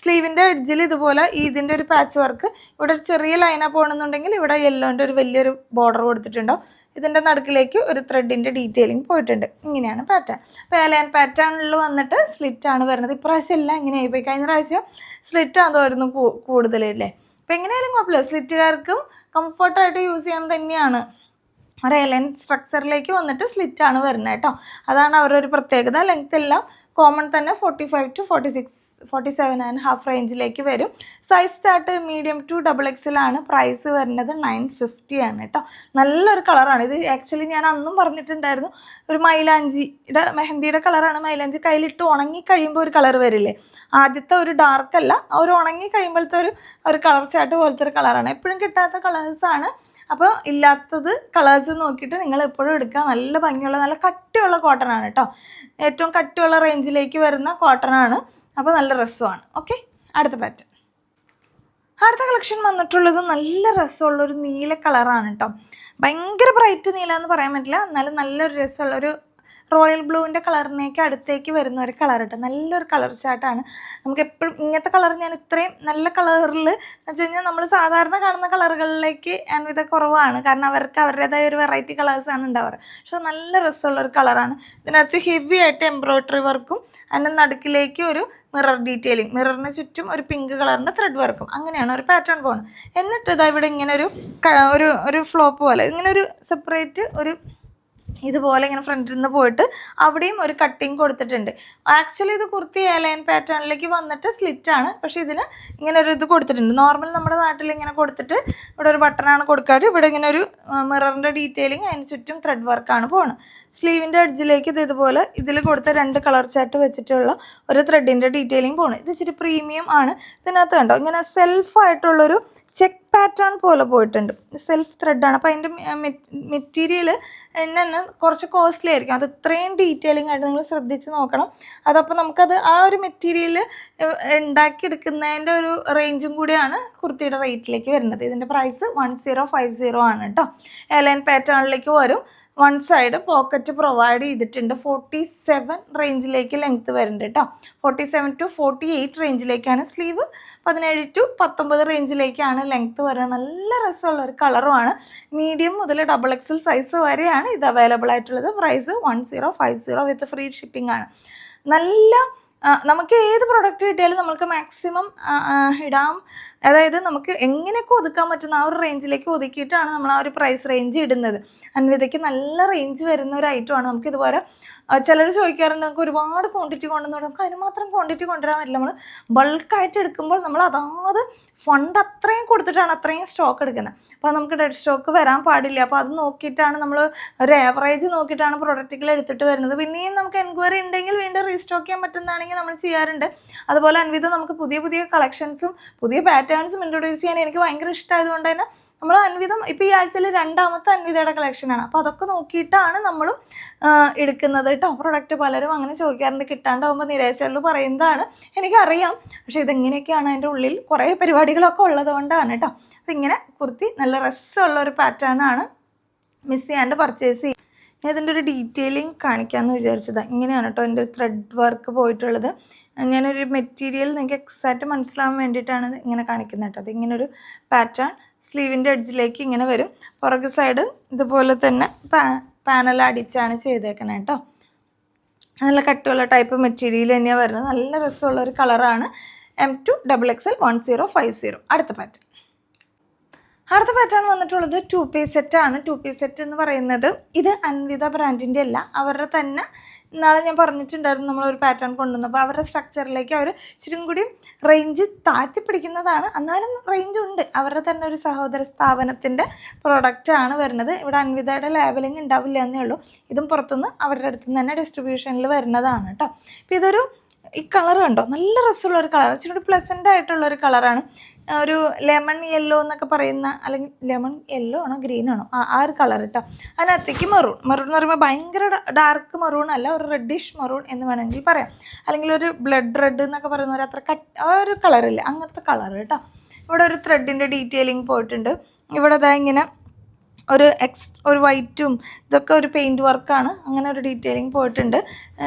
സ്ലീവിന്റെ എഡ്ജിൽ ഇതുപോലെ ഇതിന്റെ ഒരു പാച്ച് വർക്ക് ഇവിടെ ഒരു ചെറിയ ലൈനാ പോകണമെന്നുണ്ടെങ്കിൽ ഇവിടെ യെല്ലോന്റെ ഒരു വലിയൊരു ബോർഡർ കൊടുത്തിട്ടുണ്ടോ ഇതിന്റെ നടുക്കിലേക്ക് ഒരു ത്രെഡിന്റെ ഡീറ്റെയിലിംഗ് പോയിട്ടുണ്ട്. ഇങ്ങനെയാണ് പാറ്റേൺ പേലയൻ പാറ്റേണിൽ വന്നിട്ട് സ്ലിറ്റാണ് വരുന്നത്. ഇപ്രാവശ്യം എല്ലാം ഇങ്ങനെയായി പോയി. കഴിഞ്ഞ പ്രാവശ്യം സ്ലിറ്റ് അതുമായിരുന്നു കൂടുതലല്ലേ അപ്പോൾ എങ്ങനെയായാലും കുഴപ്പമില്ല. സ്ലിറ്റുകാർക്കും കംഫർട്ടായിട്ട് യൂസ് ചെയ്യാൻ തന്നെയാണ്. ഒരു എലൻ സ്ട്രക്ചറിലേക്ക് വന്നിട്ട് സ്ലിറ്റാണ് വരുന്നത് കേട്ടോ. അതാണ് അവരുടെ ഒരു പ്രത്യേകത. ലെങ്ത് എല്ലാം കോമൺ തന്നെ forty five to forty six forty seven and half റേഞ്ചിലേക്ക് വരും size start medium to double എക്സിലാണ് price വരുന്നത് നയൻ ഫിഫ്റ്റി ആണ് കേട്ടോ. നല്ലൊരു കളറാണ് ഇത് ആക്ച്വലി ഞാൻ അന്നും പറഞ്ഞിട്ടുണ്ടായിരുന്നു. ഒരു മൈലാഞ്ചിയുടെ മെഹന്തിയുടെ കളറാണ് മൈലാഞ്ചി. കയ്യിലിട്ട് ഉണങ്ങി കഴിയുമ്പോൾ ഒരു കളർ വരില്ലേ? ആദ്യത്തെ ഒരു ഡാർക്ക് അല്ല ഒരു ഉണങ്ങി കഴിയുമ്പോഴത്തെ ഒരു ഒരു കളർ ചാട്ട് പോലത്തെ ഒരു കളറാണ് എപ്പോഴും കിട്ടാത്ത കളേഴ്സാണ് അപ്പോൾ ഇല്ലാത്തത് കളേഴ്സ് നോക്കിയിട്ട് നിങ്ങൾ എപ്പോഴും എടുക്കുക. നല്ല ഭംഗിയുള്ള നല്ല കട്ടിയുള്ള കോട്ടൺ ആണ് കേട്ടോ. ഏറ്റവും കട്ടിയുള്ള റേഞ്ചിലേക്ക് വരുന്ന കോട്ടൺ ആണ്. അപ്പോൾ നല്ല രസമാണ്. ഓക്കെ അടുത്ത പാറ്റേൺ അടുത്ത കളക്ഷൻ വന്നിട്ടുള്ളത് നല്ല രസമുള്ള ഒരു നീല കളറാണ് കേട്ടോ. ഭയങ്കര ബ്രൈറ്റ് നീല എന്ന് പറയാൻ പറ്റില്ല. എന്നാലും നല്ലൊരു രസമുള്ള ഒരു റോയൽ ബ്ലൂവിന്റെ കളറിനേക്ക് അടുത്തേക്ക് വരുന്ന ഒരു കളർ കേട്ടോ. നല്ലൊരു കളർ ചാട്ടാണ്. നമുക്ക് എപ്പോഴും ഇങ്ങനത്തെ കളർ ഞാൻ ഇത്രയും നല്ല കളറിൽ എന്ന് വെച്ച് കഴിഞ്ഞാൽ നമ്മൾ സാധാരണ കാണുന്ന കളറുകളിലേക്ക് അൻവിത കുറവാണ്. കാരണം അവർക്ക് അവരുടേതായ ഒരു വെറൈറ്റി കളേഴ്സാണ് ഉണ്ടാവാറ്. പക്ഷേ നല്ല രസമുള്ള ഒരു കളറാണ്. ഇതിനകത്ത് ഹെവി ആയിട്ട് എംബ്രോയ്ഡറി വർക്കും അതിന്റെ നടുക്കിലേക്ക് ഒരു മിറർ ഡീറ്റെയിലിംഗ് മിററിന് ചുറ്റും ഒരു പിങ്ക് കളറിന്റെ ത്രെഡ് വർക്കും അങ്ങനെയാണ് ഒരു പാറ്റേൺ പോകുന്നത് എന്നിട്ട് ഇതാ ഇവിടെ ഇങ്ങനെ ഒരു ഒരു ഒരു ഫ്ലോപ്പ് പോലെ. ഇങ്ങനെ ഒരു സെപ്പറേറ്റ് ഒരു ഇതുപോലെ ഇങ്ങനെ ഫ്രണ്ടിൽ നിന്ന് പോയിട്ട് അവിടെയും ഒരു കട്ടിങ് കൊടുത്തിട്ടുണ്ട്. ആക്ച്വലി ഇത് കുർത്തി എലൈൻ പാറ്റേണിലേക്ക് വന്നിട്ട് സ്ലിറ്റ് ആണ്. പക്ഷേ ഇതിന് ഇങ്ങനെ ഒരു ഇത് കൊടുത്തിട്ടുണ്ട്. നോർമൽ നമ്മുടെ നാട്ടിൽ ഇങ്ങനെ കൊടുത്തിട്ട് ഇവിടെ ഒരു ബട്ടണാണ് കൊടുക്കാറ്. ഇവിടെ ഇങ്ങനെ ഒരു മിററിന്റെ ഡീറ്റെയിലിങ് അതിന് ചുറ്റും ത്രെഡ് വർക്കാണ് പോകുന്നത് സ്ലീവിന്റെ അഡ്ജിലേക്ക് ഇത് ഇതുപോലെ ഇതിൽ കൊടുത്ത രണ്ട് കളർ ചാർട്ട് വെച്ചിട്ടുള്ള ഒരു ത്രെഡിന്റെ ഡീറ്റെയിലിങ് പോകണം ഇത് ഇച്ചിരി പ്രീമിയം ആണ്. ഇതിനകത്ത് കണ്ടോ? ഇങ്ങനെ സെൽഫായിട്ടുള്ളൊരു ചെക്ക് പാറ്റേൺ പോലെ പോയിട്ടുണ്ട്. സെൽഫ് ത്രെഡാണ് അപ്പോൾ അതിന്റെ മെറ്റീരിയൽ എന്നെ കുറച്ച് കോസ്റ്റ്ലി ആയിരിക്കും. അത് ഇത്രയും ഡീറ്റെയിലിംഗ് ആയിട്ട് നിങ്ങൾ ശ്രദ്ധിച്ച് നോക്കണം. അതപ്പോൾ നമുക്കത് ആ ഒരു മെറ്റീരിയൽ ഉണ്ടാക്കിയെടുക്കുന്നതിന്റെ ഒരു റേഞ്ചും കൂടിയാണ് കുർത്തിയുടെ റേറ്റിലേക്ക് വരുന്നത്. ഇതിന്റെ price one zero five zero ആണ് കേട്ടോ എലൈൻ പാറ്റേണിലേക്ക് വരും. വൺ സൈഡ് പോക്കറ്റ് പ്രൊവൈഡ് ചെയ്തിട്ടുണ്ട്. ഫോർട്ടി സെവൻ റേഞ്ചിലേക്ക് ലെങ്ത് വരുന്നുണ്ട് കേട്ടോ. Forty seven to forty eight റേഞ്ചിലേക്കാണ് sleeve പതിനേഴ് ടു പത്തൊമ്പത് റേഞ്ചിലേക്കാണ് ലെങ്ത് വരുന്നത്. നല്ല രസമുള്ള ഒരു കളറുമാണ് മീഡിയം മുതൽ ഡബിൾ എക്സൽ സൈസ് വരെയാണ് ഇത് അവൈലബിൾ ആയിട്ടുള്ളത്. Price one zero five zero with free shipping ആണ്. നല്ല നമുക്ക് ഏത് പ്രൊഡക്റ്റ് കിട്ടിയാലും നമുക്ക് മാക്സിമം ഇടാം. അതായത് നമുക്ക് എങ്ങനെയൊക്കെ ഒതുക്കാൻ പറ്റുന്ന ആ ഒരു റേഞ്ചിലേക്ക് ഒതുക്കിയിട്ടാണ് നമ്മൾ ആ ഒരു പ്രൈസ് റേഞ്ച് ഇടുന്നത്. അൻവിതയ്ക്ക് നല്ല റേഞ്ച് വരുന്ന ഒരു ഐറ്റമാണ് നമുക്ക് ഇതുപോലെ ചിലർ ചോദിക്കാറുണ്ട് നമുക്ക് ഒരുപാട് ക്വാണ്ടിറ്റി കൊണ്ടുവന്നു നമുക്ക് അതിന് മാത്രം ക്വാണ്ടിറ്റി കൊണ്ടുവരാൻ പറ്റില്ല. നമ്മൾ ബൾക്കായിട്ട് എടുക്കുമ്പോൾ നമ്മൾ അതാത് ഫണ്ട് അത്രയും കൊടുത്തിട്ടാണ് അത്രയും സ്റ്റോക്ക് എടുക്കുന്നത്. അപ്പോൾ നമുക്ക് ഡെഡ് സ്റ്റോക്ക് വരാൻ പാടില്ല. അപ്പോൾ അത് നോക്കിയിട്ടാണ് നമ്മൾ ഒരു ആവറേജ് നോക്കിയിട്ടാണ് പ്രൊഡക്റ്റുകൾ എടുത്തിട്ട് വരുന്നത്. പിന്നെയും നമുക്ക് എൻക്വയറി ഉണ്ടെങ്കിൽ വീണ്ടും റീസ്റ്റോക്ക് ചെയ്യാൻ പറ്റുന്നതാണെങ്കിൽ നമ്മൾ ചെയ്യാറുണ്ട്. അതുപോലെ അൻവിധം നമുക്ക് പുതിയ പുതിയ കളക്ഷൻസും പുതിയ പാറ്റേൺസും ഇൻട്രൊഡ്യൂസ് ചെയ്യാൻ എനിക്ക് ഭയങ്കര ഇഷ്ടമായതുകൊണ്ട് തന്നെ നമ്മൾ അൻവിതം ഇപ്പോൾ ഈ ആഴ്ചയിൽ രണ്ടാമത്തെ അൻവിതയുടെ കളക്ഷനാണ് അപ്പോൾ അതൊക്കെ നോക്കിയിട്ടാണ് നമ്മളും എടുക്കുന്നത് കേട്ടോ. പ്രൊഡക്റ്റ് പലരും അങ്ങനെ ചോദിക്കാറുണ്ട്. കിട്ടാണ്ടാവുമ്പോൾ നിരാശയുള്ളൂ പറയുന്നതാണ്. എനിക്കറിയാം. പക്ഷേ ഇതെങ്ങനെയൊക്കെയാണ് അതിന്റെ ഉള്ളിൽ കുറേ പരിപാടികളൊക്കെ ഉള്ളത് കൊണ്ടാണ് കേട്ടോ. അപ്പോൾ ഇങ്ങനെ കുർത്തി നല്ല രസമുള്ള ഒരു പാറ്റേണാണ് മിസ് ചെയ്യാണ്ട് പർച്ചേസ് ചെയ്യും ഞാൻ ഇതിന്റെ ഒരു ഡീറ്റെയിലിംഗ് കാണിക്കാമെന്ന് വിചാരിച്ചത്. ഇങ്ങനെയാണ് കേട്ടോ എന്റെ ത്രെഡ് വർക്ക് പോയിട്ടുള്ളത്. ഞാനൊരു മെറ്റീരിയൽ നിങ്ങൾക്ക് എക്സാക്റ്റ് മനസ്സിലാവാൻ വേണ്ടിയിട്ടാണ് ഇങ്ങനെ കാണിക്കുന്നത് കേട്ടോ. അതിങ്ങനെ ഒരു പാറ്റേൺ സ്ലീവിന്റെ അടിച്ചിലേക്ക് ഇങ്ങനെ വരും. പുറകു സൈഡ് ഇതുപോലെ തന്നെ പാ പാനൽ അടിച്ചാണ് ചെയ്തേക്കണേ കേട്ടോ നല്ല കട്ടുള്ള ടൈപ്പ് മെറ്റീരിയൽ തന്നെയാണ് വരുന്നത്. നല്ല രസമുള്ള ഒരു കളറാണ് M to double X L one zero five zero അടുത്ത പാറ്റേൺ അടുത്ത പാറ്റേൺ വന്നിട്ടുള്ളത് ടു പീസ് സെറ്റാണ് ടു പീസ് സെറ്റ് എന്ന് പറയുന്നത് ഇത് അൻവിത ബ്രാൻഡിന്റെ അല്ല. അവരുടെ തന്നെ ഇന്നാളെ ഞാൻ പറഞ്ഞിട്ടുണ്ടായിരുന്നു നമ്മളൊരു പാറ്റേൺ കൊണ്ടുവന്നപ്പോൾ അവരുടെ സ്ട്രക്ചറിലേക്ക് അവർ ഇച്ചിരി കൂടി റേഞ്ച് താഴ്ത്തി പിടിക്കുന്നതാണ്. എന്നാലും റേഞ്ച് ഉണ്ട്. അവരുടെ തന്നെ ഒരു സഹോദര സ്ഥാപനത്തിന്റെ പ്രൊഡക്റ്റാണ് വരുന്നത്. ഇവിടെ അൻവിതയുടെ ലേബലിംഗ് ഉണ്ടാവില്ല എന്നേ ഉള്ളൂ. ഇതും പുറത്തുനിന്ന് അവരുടെ അടുത്ത് തന്നെ ഡിസ്ട്രിബ്യൂഷനിൽ വരുന്നതാണ് കേട്ടോ അപ്പോൾ ഇതൊരു ഈ കളർ കണ്ടോ? നല്ല രസമുള്ള ഒരു കളർ ഇച്ചിരി പ്ലസന്റ് ആയിട്ടുള്ള ഒരു കളറാണ് ഒരു ലെമൺ യെല്ലോ എന്നൊക്കെ പറയുന്ന അല്ലെങ്കിൽ ലെമൺ യെല്ലോ ആണോ ഗ്രീൻ ആണോ? ആ ആ ഒരു കളർ കേട്ടോ അതിനകത്തേക്ക് മെറൂൺ മെറൂൺ എന്ന് പറയുമ്പോൾ ഭയങ്കര ഡാർക്ക് മെറൂൺ അല്ല ഒരു റെഡിഷ് മെറൂൺ എന്ന് വേണമെങ്കിൽ പറയാം. അല്ലെങ്കിൽ ഒരു ബ്ലഡ് റെഡ് എന്നൊക്കെ പറയുന്ന ഒരു അത്ര കട്ട് ഒരു കളറില്ല അങ്ങനത്തെ കളർ കേട്ടോ ഇവിടെ ഒരു ത്രെഡിന്റെ ഡീറ്റെയിലിംഗ് പോയിട്ടുണ്ട്. ഇവിടെ അതാ ഇങ്ങനെ ഒരു എക്സ് ഒരു വൈറ്റും ഇതൊക്കെ ഒരു പെയിന്റ് വർക്കാണ് അങ്ങനെ ഒരു ഡീറ്റെയിലിംഗ് പോയിട്ടുണ്ട്.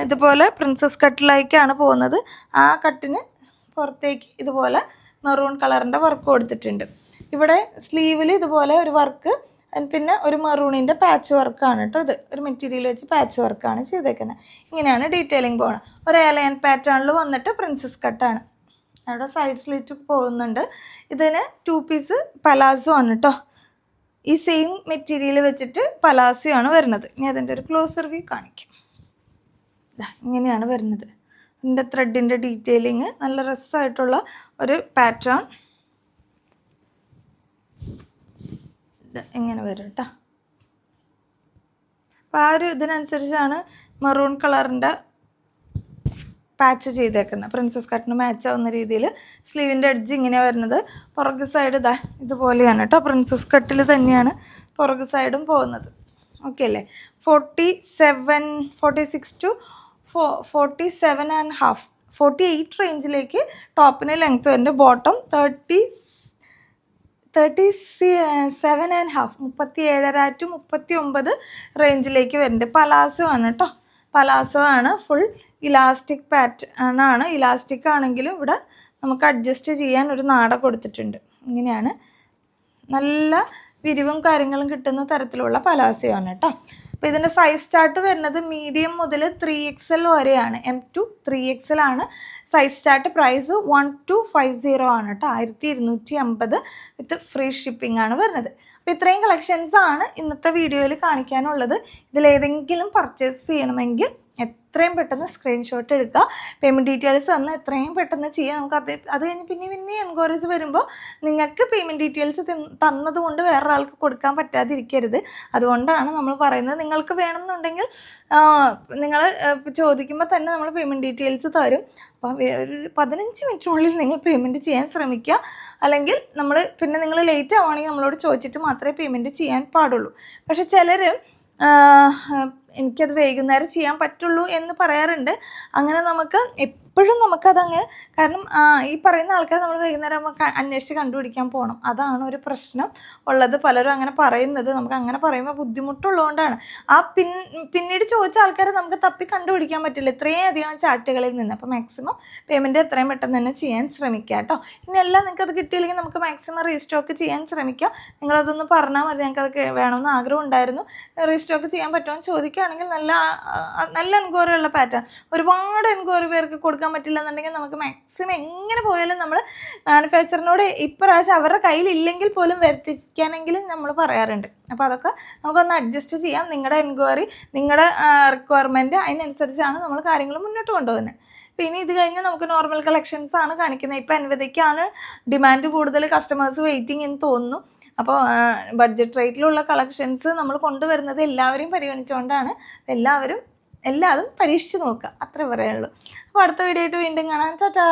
ഇതുപോലെ പ്രിൻസസ് കട്ടിലേക്കാണ് പോകുന്നത്. ആ കട്ടിന് പുറത്തേക്ക് ഇതുപോലെ മെറൂൺ കളറിന്റെ വർക്ക് കൊടുത്തിട്ടുണ്ട്. ഇവിടെ സ്ലീവിൽ ഇതുപോലെ ഒരു വർക്ക് പിന്നെ ഒരു മെറൂണിന്റെ പാച്ച് വർക്കാണ് കേട്ടോ ഇത്. ഒരു മെറ്റീരിയൽ വെച്ച് പാച്ച് വർക്കാണ് ചെയ്തേക്കുന്നത്. ഇങ്ങനെയാണ് ഡീറ്റെയിലിംഗ് പോകണം ഒരു എലയൻ പാറ്റേണിൽ വന്നിട്ട് പ്രിൻസസ് കട്ടാണ് അവിടെ സൈഡ് സ്ലിറ്റ് പോകുന്നുണ്ട്. ഇതിന് ടു പീസ് പലാസോ ആണ് കേട്ടോ ഈ സെയിം മെറ്റീരിയൽ വെച്ചിട്ട് പലാസിയോ ആണ് വരുന്നത്. ഇനി അതിന്റെ ഒരു ക്ലോസർ വ്യൂ കാണിക്കും. ഇങ്ങനെയാണ് വരുന്നത്. അതിന്റെ ത്രെഡിന്റെ ഡീറ്റെയിലിങ് നല്ല രസമായിട്ടുള്ള ഒരു പാറ്റേൺ ഇങ്ങനെ വരും കേട്ടോ അപ്പോൾ ആ ഒരു ഇതിനനുസരിച്ചാണ് മെറൂൺ കളറിന്റെ പാച്ച് ചെയ്തേക്കുന്നത് പ്രിൻസസ് കട്ടിന് മാച്ച് ആവുന്ന രീതിയിൽ സ്ലീവിന്റെ എഡ്ജ് ഇങ്ങനെ വരുന്നത്. പുറക് സൈഡ് ഇതാ ഇതുപോലെയാണ് കേട്ടോ പ്രിൻസസ് കട്ടിൽ തന്നെയാണ് പുറക് സൈഡും പോകുന്നത്. ഓക്കെ അല്ലേ? Forty seven forty six to ഫോ forty seven and half forty eight റേഞ്ചിലേക്ക് ടോപ്പിന് ലെങ്ത്ത് വരുന്നുണ്ട് bottom thirty thirty seven and half മുപ്പത്തി ഏഴര ടു മുപ്പത്തി ഒമ്പത് റേഞ്ചിലേക്ക് വരുന്നുണ്ട്. പലാസോ ആണ് കേട്ടോ പലാസോ ആണ് ഫുൾ ഇലാസ്റ്റിക് പാറ്റേൺ ആണ് ഇലാസ്റ്റിക് ആണെങ്കിലും ഇവിടെ നമുക്ക് അഡ്ജസ്റ്റ് ചെയ്യാൻ ഒരു നാട കൊടുത്തിട്ടുണ്ട്. ഇങ്ങനെയാണ്. നല്ല വിരിവും കാര്യങ്ങളും കിട്ടുന്ന തരത്തിലുള്ള പലാസയോ ആണ് കേട്ടോ. അപ്പോൾ ഇതിന്റെ സൈസ് ചാർട്ട് വരുന്നത് മീഡിയം മുതൽ ത്രീ എക്സ് എൽ വരെയാണ്. M to three X L ആണ്. Size chart price one two five zero ആണ് കേട്ടോ. ആയിരത്തി ഇരുന്നൂറ്റി അമ്പത് വിത്ത് ഫ്രീ ഷിപ്പിംഗ് ആണ് വരുന്നത്. അപ്പോൾ ഇത്രയും കളക്ഷൻസ് ആണ് ഇന്നത്തെ വീഡിയോയിൽ കാണിക്കാനുള്ളത്. ഇതിലേതെങ്കിലും പർച്ചേസ് ചെയ്യണമെങ്കിൽ എത്രയും പെട്ടെന്ന് സ്ക്രീൻഷോട്ട് എടുക്കുക. പേയ്മെന്റ് ഡീറ്റെയിൽസ് തന്നാൽ എത്രയും പെട്ടെന്ന് ചെയ്യാം. നമുക്ക് അത് അത് കഴിഞ്ഞ് പിന്നെ പിന്നെ എൻക്വയറീസ് വരുമ്പോൾ നിങ്ങൾക്ക് പേയ്മെന്റ് ഡീറ്റെയിൽസ് തന്നതുകൊണ്ട് വേറൊരാൾക്ക് കൊടുക്കാൻ പറ്റാതിരിക്കരുത്. അതുകൊണ്ടാണ് നമ്മൾ പറയുന്നത്. നിങ്ങൾക്ക് വേണമെന്നുണ്ടെങ്കിൽ നിങ്ങൾ ചോദിക്കുമ്പോൾ തന്നെ നമ്മൾ പേയ്മെന്റ് ഡീറ്റെയിൽസ് തരും. അപ്പോൾ ഒരു പതിനഞ്ച് മിനിറ്റിനുള്ളിൽ നിങ്ങൾ പേയ്മെന്റ് ചെയ്യാൻ ശ്രമിക്കുക. അല്ലെങ്കിൽ നമ്മൾ പിന്നെ നിങ്ങൾ ലേറ്റ് ആവുകയാണെങ്കിൽ നമ്മളോട് ചോദിച്ചിട്ട് മാത്രമേ പേയ്മെന്റ് ചെയ്യാൻ പാടുള്ളൂ. പക്ഷേ ചിലർ എനിക്കത് വൈകുന്നേരം ചെയ്യാൻ പറ്റുള്ളൂ എന്ന് പറയാറുണ്ട്. അങ്ങനെ നമുക്ക് എപ്പോഴും നമുക്കതങ്ങ് കാരണം ഈ പറയുന്ന ആൾക്കാർ നമ്മൾ വൈകുന്നേരം അന്വേഷിച്ച് കണ്ടുപിടിക്കാൻ പോകണം അതാണ് ഒരു പ്രശ്നം ഉള്ളത്. പലരും അങ്ങനെ പറയുന്നത്. നമുക്ക് അങ്ങനെ പറയുമ്പോൾ ബുദ്ധിമുട്ടുള്ളതുകൊണ്ടാണ്. ആ പിൻ പിന്നീട് ചോദിച്ച ആൾക്കാരെ നമുക്ക് തപ്പി കണ്ടുപിടിക്കാൻ പറ്റില്ല. ഇത്രയും അധികം ചാട്ടുകളിൽ നിന്ന്. അപ്പോൾ മാക്സിമം പേയ്മെന്റ് എത്രയും പെട്ടെന്ന് തന്നെ ചെയ്യാൻ ശ്രമിക്കുക കേട്ടോ. ഇനി എല്ലാം നിങ്ങൾക്ക് അത് കിട്ടിയില്ലെങ്കിൽ നമുക്ക് മാക്സിമം റീസ്റ്റോക്ക് ചെയ്യാൻ ശ്രമിക്കാം. നിങ്ങളതൊന്ന് പറഞ്ഞാൽ മതി. ഞങ്ങൾക്കത് വേണമെന്ന് ആഗ്രഹം ഉണ്ടായിരുന്നു. റീസ്റ്റോക്ക് ചെയ്യാൻ പറ്റുമോ ചോദിക്കുകയാണെങ്കിൽ നല്ല നല്ല എൻക്വയറി ഉള്ള പാറ്റേൺ. ഒരുപാട് എൻക്വയറി പേർക്ക് കൊടുക്കാൻ പറ്റില്ല എന്നുണ്ടെങ്കിൽ നമുക്ക് മാക്സിമം എങ്ങനെ പോയാലും നമ്മൾ മാനുഫാക്ചറിനോട് ഇപ്രാവശ്യം അവരുടെ കയ്യിലില്ലെങ്കിൽ പോലും വരുത്തിക്കാനെങ്കിലും നമ്മൾ പറയാറുണ്ട്. അപ്പോൾ അതൊക്കെ നമുക്കൊന്ന് അഡ്ജസ്റ്റ് ചെയ്യാം. നിങ്ങളുടെ എൻക്വയറി നിങ്ങളുടെ റിക്വയർമെന്റ് അതിനനുസരിച്ചാണ് നമ്മൾ കാര്യങ്ങൾ മുന്നോട്ട് കൊണ്ടുപോകുന്നത് പിന്നെ ഇത് കഴിഞ്ഞ് നമുക്ക് നോർമൽ കളക്ഷൻസ് ആണ് കാണിക്കുന്നത്. ഇപ്പം അനുവദിക്കാണ് ഡിമാൻഡ് കൂടുതൽ കസ്റ്റമേഴ്സ് വെയിറ്റിംഗ് എന്ന് തോന്നുന്നു. അപ്പോൾ ബഡ്ജറ്റ് റേറ്റിലുള്ള കളക്ഷൻസ് നമ്മൾ കൊണ്ടുവരുന്നത് എല്ലാവരെയും പരിഗണിച്ചുകൊണ്ടാണ്. എല്ലാവരും എല്ലാതും പരീക്ഷിച്ച് നോക്കുക. അത്രേ പറയാനുള്ളൂ. അപ്പോൾ അടുത്ത വീഡിയോ ആയിട്ട് വീണ്ടും കാണാം. ചാറ്റാ